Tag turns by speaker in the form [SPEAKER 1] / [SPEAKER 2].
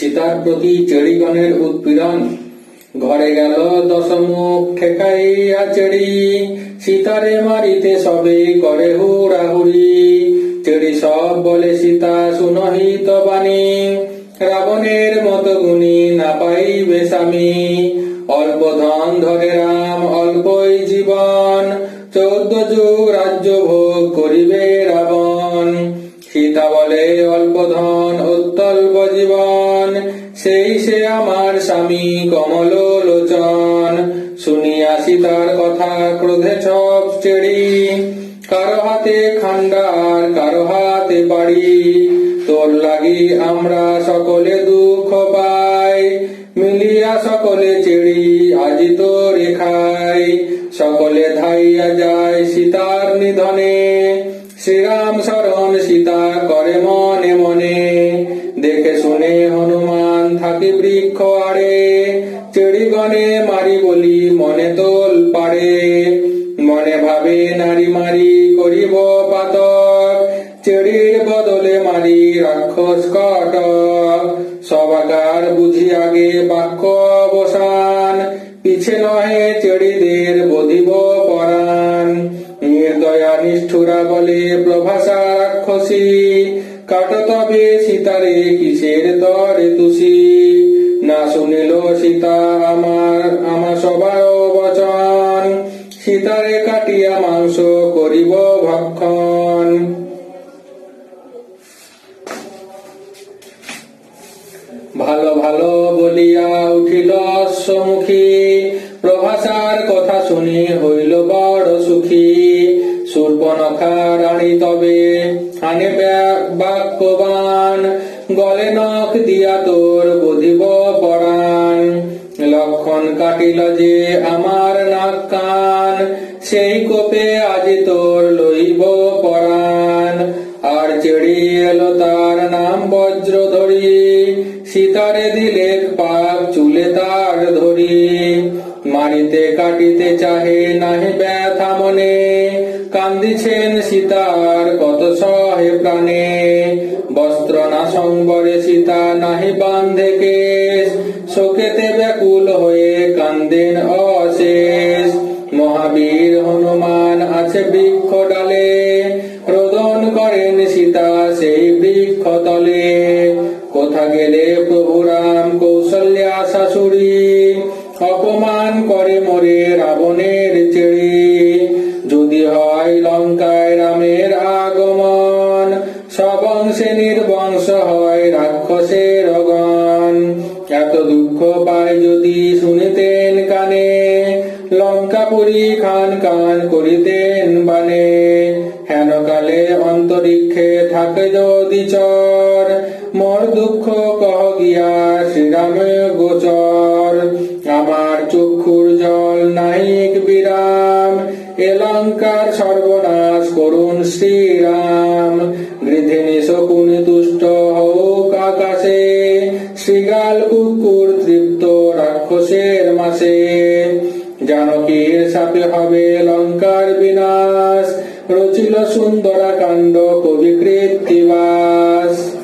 [SPEAKER 1] সীতার প্রতি চেড়িগণের উৎপীড়ন। ঘরে গেল দশমুখ, ঠেকাইয়া চেড়ি। সীতারে মারিতে সবে করে হুড়াহুড়ি। চেড়ি সব বলে, সীতা, সুনহিত বাণী। রাবণের মত গুণী না পাইবে স্বামী। অল্প ধন ধরে রাম, অল্পই জীবন। চৌদ্দ যুগ রাজ্য ভোগ করিবে রাবণ। সীতার কথা ক্রোধে ছপ চেড়ি। কারও হাতে খান্ডা আর কারও হাতে বাড়ি। তোর লাগি আমরা সকলে দুঃখ পাই। মিলিয়া সকলে চেড়ি, আজি তো রেখাই সকলে ধাইয়া যায় সীতার নিধনে। শ্রীরাম শরণ সীতা করে মনে মনে। দেখে শুনে হনুমান থাকি বৃক্ষ আড়ে। চেড়িগণে মারি বলি পারে মনে ভাবে নারী মারি করিব পাতক চেড়ির বদলে মারি রাক্ষস কটক। সবাকার বুঝি আগে বাক্য অবসান। পিছে নহে চেড়িদের বধিব পরাণ। নির্দয়া নিষ্ঠুরা বলে প্রভাসা রাক্ষসী, কাট তবে সীতারে কিসের দরে তুষি শুনিল সীতা আমার আমার সবাই বচন। সীতারে কাটিয়া মাংস করিব ভক্ষণ। ভালো ভালো বলিয়া উঠিল সম্মুখী প্রভাসার কথা শুনি হইল বড় সুখী। সূর্পনখা রানী তবে আনে বাক্যবান। গলে নখ দিয়া তোর লক্ষণ কাটিল যে আমার নাক কান, সেই কোপে আজি তোর লইব পরাণ। আর চেড়ি এলো তার নাম বজ্র ধরি, সীতারে দিলে পাক চুলে তার ধরি। মারিতে কাটিতে চাহে নাহি ব্যথা মনে, কান্দিছেন সীতার প্রাণে। বস্ত্র না সীতা নাহি বান্ধে কেশ। শোকেতে ব্যাকুল হয়ে কান্দেন অশেষ। মহাবীর হনুমান আছে বৃক্ষ ডালে। রোদন করেন সীতা সেই বৃক্ষ তলে। কোথা গেলে প্রভু রাম কৌশল্যা শাশুড়ি? অপমান করে মোরে রাবণের চেড়ি। সবংশে নির্বংশ হয় রাক্ষসের গণ। এত দুঃখ পায় যদি শুনিতেন কানে, লঙ্কাপুরী খান কান করিতেন বানে। হেন কালে অন্তরিক্ষে থাকে যদি চর, মোর দুঃখ কহ গিয়া শ্রীরামে গোচর। আমার চক্ষুর জল নাহিক বিরাম এ লঙ্কার সর্বনাশ করুন শ্রীরাম। গৃধিনী শকুনি তুষ্ট হোক আকাশে, শ্রীগাল কুকুর তৃপ্ত রাক্ষসের মাসে। জানকীর সাপে হবে লঙ্কার বিনাশ, রচিল সুন্দরা কাণ্ড কবি কৃত্তিবাস।